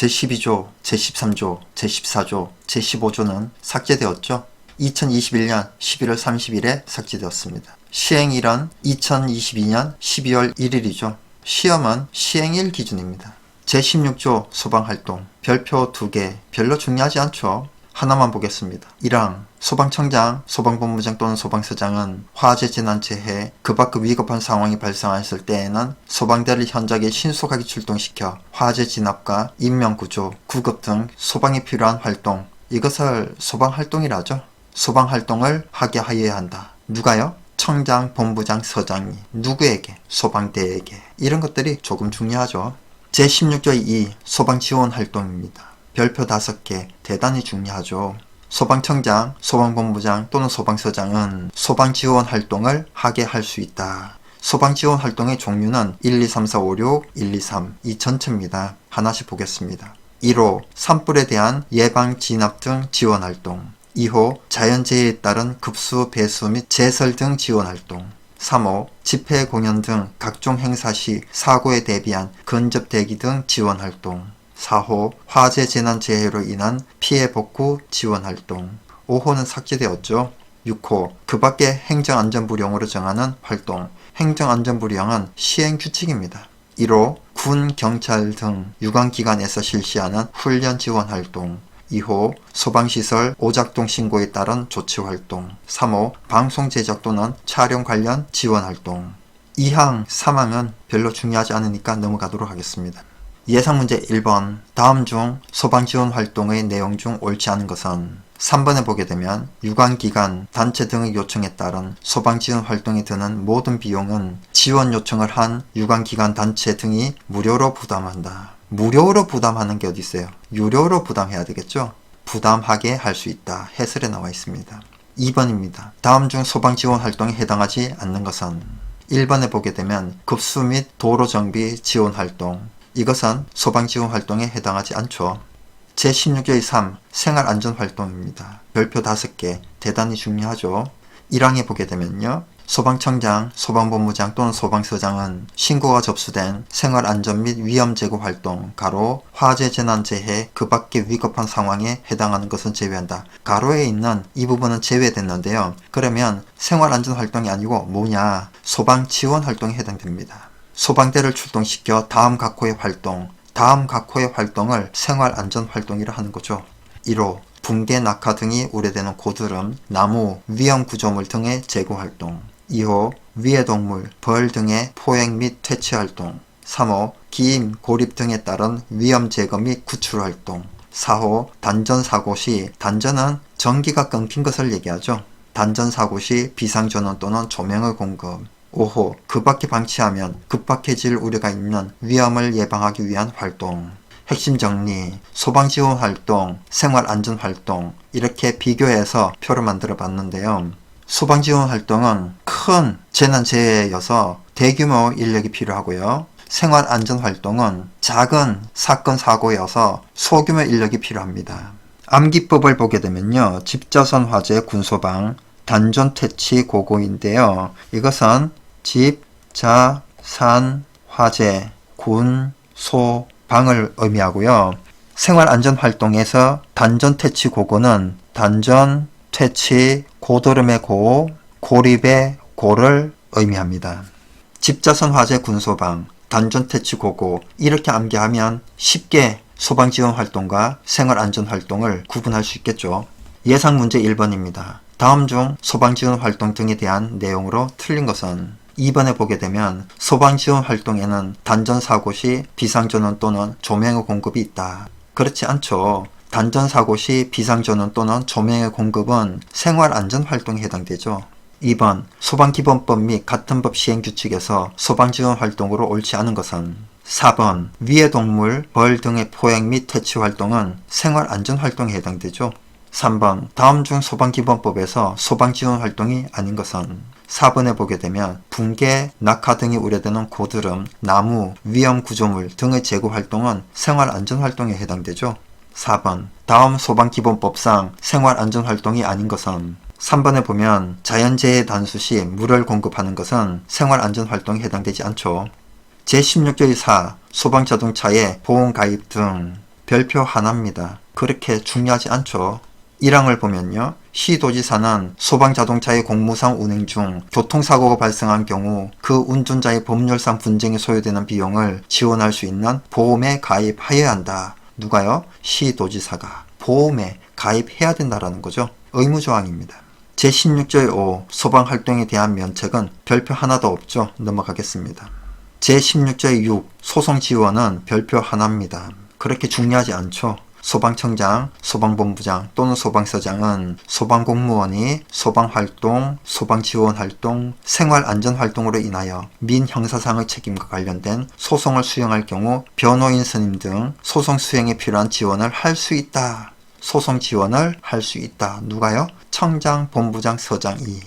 제12조, 제13조, 제14조, 제15조는 삭제되었죠. 2021년 11월 30일에 삭제되었습니다. 시행일은 2022년 12월 1일이죠. 시험은 시행일 기준입니다. 제16조 소방활동 별표 2개 별로 중요하지 않죠. 하나만 보겠습니다. 1항 소방청장, 소방본부장 또는 소방서장은 화재 재난재해 그 밖의 위급한 상황이 발생했을 때에는 소방대를 현장에 신속하게 출동시켜 화재 진압과 인명구조, 구급 등 소방에 필요한 활동 이것을 소방활동이라죠. 소방활동을 하게 하여야 한다. 누가요? 청장, 본부장, 서장이 누구에게? 소방대에게 이런 것들이 조금 중요하죠. 제16조 2 소방지원 활동입니다. 별표 5개 대단히 중요하죠. 소방청장, 소방본부장 또는 소방서장은 소방지원 활동을 하게 할 수 있다. 소방지원 활동의 종류는 1, 2, 3, 4, 5, 6, 1, 2, 3 이 전체입니다. 하나씩 보겠습니다. 1호 산불에 대한 예방 진압 등 지원 활동 2호 자연재해에 따른 급수 배수 및 제설 등 지원 활동 3호 집회 공연 등 각종 행사 시 사고에 대비한 근접 대기 등 지원 활동 4호 화재 재난 재해로 인한 피해 복구 지원 활동 5호는 삭제되었죠. 6호 그 밖에 행정안전부령으로 정하는 활동 행정안전부령은 시행규칙입니다. 1호 군, 경찰 등 유관기관에서 실시하는 훈련 지원 활동 2호 소방시설 오작동 신고에 따른 조치 활동 3호 방송 제작 또는 촬영 관련 지원 활동 2항, 3항은 별로 중요하지 않으니까 넘어가도록 하겠습니다. 예상 문제 1번 다음 중 소방 지원 활동의 내용 중 옳지 않은 것은 3번에 보게 되면 유관기관, 단체 등의 요청에 따른 소방 지원 활동에 드는 모든 비용은 지원 요청을 한 유관기관, 단체 등이 무료로 부담한다. 무료로 부담하는 게 어디 있어요? 유료로 부담해야 되겠죠? 부담하게 할 수 있다. 해설에 나와 있습니다. 2번입니다. 다음 중 소방 지원 활동에 해당하지 않는 것은 1번에 보게 되면 급수 및 도로 정비 지원 활동 이것은 소방 지원 활동에 해당하지 않죠. 제16조의 3 생활안전활동입니다. 별표 5개 대단히 중요하죠. 1항에 보게 되면요. 소방청장, 소방본부장 또는 소방서장은 신고가 접수된 생활안전 및 위험 제고 활동, 가로 화재 재난 재해 그 밖의 위급한 상황에 해당하는 것은 제외한다. 가로에 있는 이 부분은 제외됐는데요. 그러면 생활안전 활동이 아니고 뭐냐? 소방 지원 활동에 해당됩니다. 소방대를 출동시켜 다음 각호의 활동, 다음 각호의 활동을 생활안전 활동이라 하는 거죠. 1호 붕괴, 낙하 등이 우려되는 고드름, 나무, 위험 구조물 등의 제거 활동. 2호 위해 동물, 벌 등의 포획 및 퇴치 활동. 3호 기임, 고립 등에 따른 위험 제거 및 구출 활동. 4호 단전 사고 시 단전은 전기가 끊긴 것을 얘기하죠. 단전 사고 시 비상전원 또는 조명의 공급. 5호 급박히 방치하면 급박해질 우려가 있는 위험을 예방하기 위한 활동. 핵심 정리, 소방지원 활동, 생활안전 활동 이렇게 비교해서 표를 만들어 봤는데요. 소방지원 활동은 큰 재난재해여서 대규모 인력이 필요하고요. 생활안전 활동은 작은 사건 사고여서 소규모 인력이 필요합니다. 암기법을 보게 되면요. 집자선 화재 군소방 단전 퇴치 고고인데요. 이것은 집, 자, 산, 화재, 군, 소, 방을 의미하고요. 생활안전활동에서 단전 퇴치 고고는 단전, 퇴치, 고도름의 고, 고립의 고를 의미합니다. 집자선 화재 군소방, 단전 퇴치 고고 이렇게 암기하면 쉽게 소방 지원 활동과 생활 안전 활동을 구분할 수 있겠죠. 예상 문제 1번입니다. 다음 중 소방 지원 활동 등에 대한 내용으로 틀린 것은 2번에 보게 되면 소방 지원 활동에는 단전 사고 시 비상전원 또는 조명의 공급이 있다. 그렇지 않죠. 단전 사고 시 비상전원 또는 조명의 공급은 생활 안전 활동에 해당되죠. 2번 소방기본법 및 같은 법 시행규칙에서 소방지원 활동으로 옳지 않은 것은 4번 위해 동물, 벌 등의 포획 및 퇴치 활동은 생활안전활동에 해당되죠. 3번 다음 중 소방기본법에서 소방지원 활동이 아닌 것은 4번에 보게 되면 붕괴, 낙하 등이 우려되는 고드름, 나무, 위험 구조물 등의 제거 활동은 생활안전활동에 해당되죠. 4번 다음 소방기본법상 생활안전활동이 아닌 것은 3번에 보면 자연재해 단수 시 물을 공급하는 것은 생활안전활동에 해당되지 않죠. 제16조의 4 소방자동차의 보험 가입 등 별표 하나입니다. 그렇게 중요하지 않죠. 1항을 보면요. 시도지사는 소방자동차의 공무상 운행 중 교통사고가 발생한 경우 그 운전자의 법률상 분쟁에 소요되는 비용을 지원할 수 있는 보험에 가입하여야 한다. 누가요? 시도지사가. 보험에 가입해야 된다라는 거죠. 의무조항입니다. 제16조의 5 소방활동에 대한 면책은 별표 하나도 없죠. 넘어가겠습니다. 제16조의 6 소송 지원은 별표 하나입니다. 그렇게 중요하지 않죠. 소방청장, 소방본부장 또는 소방서장은 소방공무원이 소방활동, 소방지원활동, 생활안전활동으로 인하여 민형사상의 책임과 관련된 소송을 수행할 경우 변호인 선임 등 소송 수행에 필요한 지원을 할 수 있다. 소송 지원을 할 수 있다. 누가요? 청장, 본부장, 서장이.